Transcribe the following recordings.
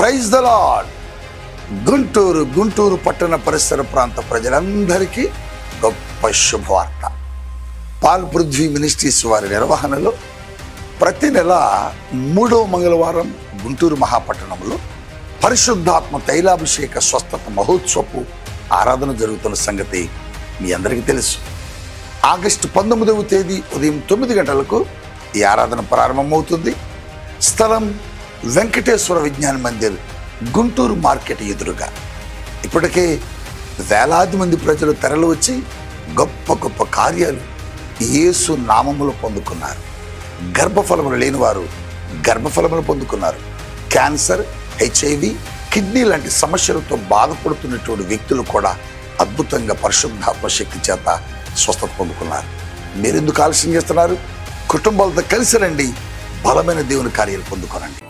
Praise the lord Guntur Guntur పట్టణ పరిసర ప్రాంత ప్రజలందరికీ గొప్ప శుభవార్త. పాల్ పృథ్వీ మినిస్ట్రీస్ వారి నిర్వహణలో ప్రతి నెల మూడో మంగళవారం గుంటూరు మహాపట్టణంలో పరిశుద్ధాత్మ తైలాభిషేక స్వస్థత మహోత్సవపు ఆరాధన జరుగుతున్న సంగతి మీ అందరికీ తెలుసు. ఆగస్టు పంతొమ్మిదవ తేదీ ఉదయం తొమ్మిది గంటలకు ఈ ఆరాధన ప్రారంభమవుతుంది. స్థలం వెంకటేశ్వర విజ్ఞాన మందిర్ గుంటూరు మార్కెట్ ఎదురుగా. ఇప్పటికే వేలాది మంది ప్రజలు తెరలు వచ్చి గొప్ప గొప్ప కార్యాలు యేసు నామములు పొందుకున్నారు. గర్భఫలములు లేనివారు గర్భఫలములు పొందుకున్నారు. క్యాన్సర్ హెచ్ఐవి కిడ్నీ లాంటి సమస్యలతో బాధపడుతున్నటువంటి వ్యక్తులు కూడా అద్భుతంగా పరిశుద్ధాత్మ శక్తి చేత స్వస్థత పొందుకున్నారు. మీరెందుకు ఆలస్యం చేస్తున్నారు? కుటుంబాలతో కలిసి రండి. బలమైన దేవుని కార్యాలు పొందుకోనండి.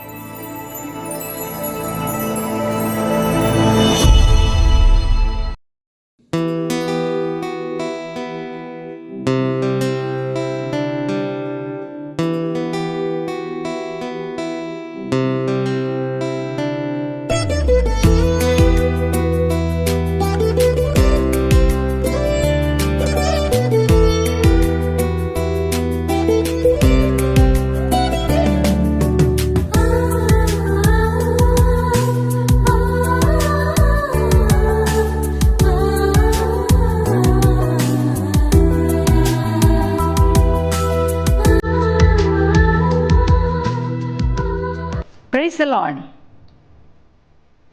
ప్రైస్ లాడ్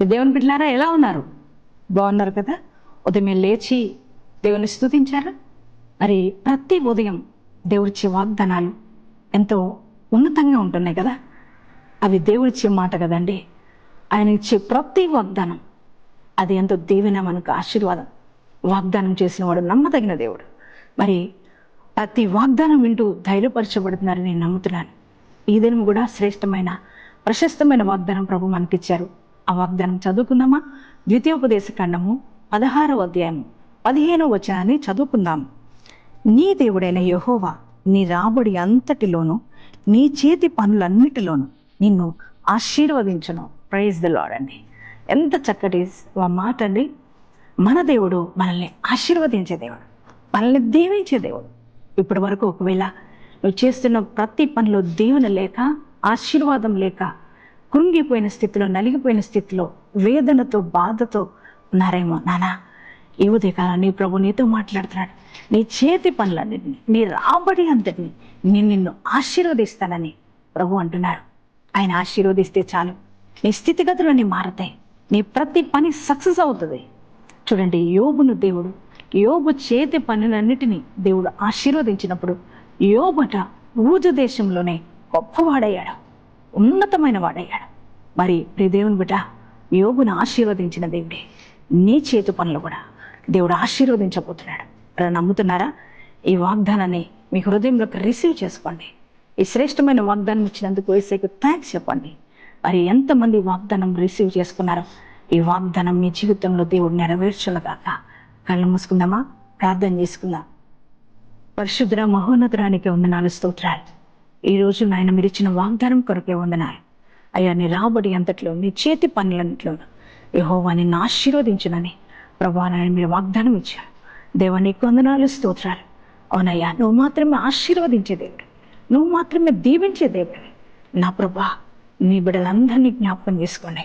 దేవుని బిడ్డలారా ఎలా ఉన్నారు? బాగున్నారు కదా? ఉదయం లేచి దేవుని స్థుతించారా మరి ప్రతి ఉదయం దేవుడిచ్చే వాగ్దానాలు ఎంతో ఉన్నతంగా ఉంటున్నాయి కదా? అవి దేవుడిచ్చే మాట కదండి. ఆయన ఇచ్చే ప్రతి వాగ్దానం అది ఎంతో దీవెన మనకు ఆశీర్వాదం వాగ్దానం చేసినవాడు నమ్మదగిన దేవుడు. మరి ప్రతి వాగ్దానం వింటూ ధైర్యపరచబడుతున్నారని నేను నమ్ముతున్నాను. ఈ దినం కూడా శ్రేష్టమైన ప్రశస్తమైన వాగ్దానం ప్రభు మనకిచ్చారు. ఆ వాగ్దానం చదువుకుందామా? ద్వితీయోపదేశ ఖండము పదహారవ అధ్యాయము పదిహేనవ వచనాన్ని చదువుకుందాం. నీ దేవుడైన యహోవా నీ రాబడి అంతటిలోను నీ చేతి పనులన్నిటిలోను నిన్ను ఆశీర్వదించను. ప్రైజ్ ద లాడ్ అండి. ఎంత చక్కటి మాట అండి. మన దేవుడు మనల్ని ఆశీర్వదించే దేవుడు. మనల్ని దీవించే దేవుడు. ఇప్పటి వరకు ఒకవేళ నువ్వు చేస్తున్న ప్రతి పనిలో దీవెన లేక ఆశీర్వాదం లేక కృంగిపోయిన స్థితిలో నలిగిపోయిన స్థితిలో వేదనతో బాధతో ఉన్నారేమో నానా. ఈ ఉదయకాలం నీ ప్రభు నీతో మాట్లాడుతున్నాడు. నీ చేతి పనులన్నిటిని నీ రాబడి అంతటిని నేను నిన్ను ఆశీర్వదిస్తానని ప్రభు అంటున్నాడు. ఆయన ఆశీర్వదిస్తే చాలు. నీ స్థితిగతులు నీ మారతాయి. నీ ప్రతి పని సక్సెస్ అవుతుంది. చూడండి యోబును దేవుడు యోబు చేతి పనులన్నిటినీ దేవుడు ఆశీర్వదించినప్పుడు యోబట ఊజు దేశంలోనే గొప్పవాడయ్యాడు. ఉన్నతమైన వాడయ్యాడు. మరి ప్రియ దేవుని బిడ్డ యోగును ఆశీర్వదించిన దేవుడే. నీ చేతి పనులు కూడా దేవుడు ఆశీర్వదించబోతున్నాడు. అలా నమ్ముతున్నారా? ఈ వాగ్దానాన్ని మీ హృదయంలోకి రిసీవ్ చేసుకోండి. ఈ శ్రేష్టమైన వాగ్దానం ఇచ్చినందుకు వేసేకి థ్యాంక్స్ చెప్పండి. మరి ఎంతమంది వాగ్దానం రిసీవ్ చేసుకున్నారో ఈ వాగ్దానం మీ జీవితంలో దేవుడు నెరవేర్చులగాక కళ్ళు మూసుకుందామా? ప్రార్థన చేసుకుందాం. పరిశుద్ర మహోన్నతరానికి వందనాలు స్తోత్రాలు. ఈ రోజు నాయన మీరు ఇచ్చిన వాగ్దానం కొరకే వందనాలు. అయ్యా నీ రాబడి అంతట్లో నీ చేతి పనులంతలో యహోవా నిన్ను ఆశీర్వదించునని ప్రభా నాయన మీరు వాగ్దానం ఇచ్చారు. దేవా నీకు వందనాలు స్తోత్రాలు. అవునయ్యా నువ్వు మాత్రమే ఆశీర్వదించే దేవుడు. నువ్వు మాత్రమే దీవించే దేవుడు. నా ప్రభా నీ బిడ్డలందరినీ జ్ఞాపకం చేసుకోండి.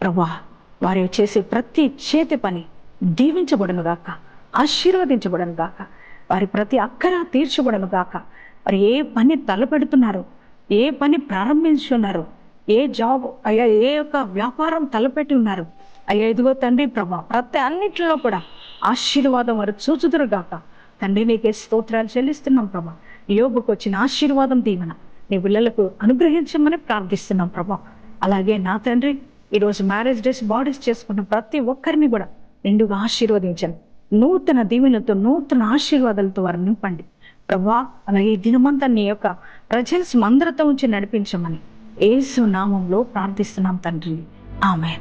ప్రభా వారు చేసే ప్రతి చేతి పని దీవించబడను గాక ఆశీర్వదించబడను గాక వారి ప్రతి అక్కర తీర్చబడను గాక వారు ఏ పని తలపెడుతున్నారు? ఏ పని ప్రారంభించున్నారు? ఏ జాబ్ అయ్యా ఏ యొక్క వ్యాపారం తలపెట్టి ఉన్నారు? అయ్యా ఇదిగో తండ్రి ప్రభా ప్రతి అన్నింటిలో కూడా ఆశీర్వాదం వారు చూచుదురు గాక. తండ్రి నీకే స్తోత్రాలు చెల్లిస్తున్నాం ప్రభా. యోగుకు వచ్చిన ఆశీర్వాదం దీవెన. నీ పిల్లలకు అనుగ్రహించమని ప్రార్థిస్తున్నాం ప్రభా. అలాగే నా తండ్రి ఈరోజు మ్యారేజ్ డేస్ బాడీస్ చేసుకున్న ప్రతి ఒక్కరిని కూడా నిండుగా ఆశీర్వదించండి. నూతన దీవెనతో నూతన ఆశీర్వాదాలతో వారు నింపండి. ప్రభా అలాగే ఈ దినమంతా నీ యొక్క ప్రజల్స్ మందరతో ఉంచి నడిపించమని ఏసు నామంలో ప్రార్థిస్తున్నాం తండ్రి. ఆమె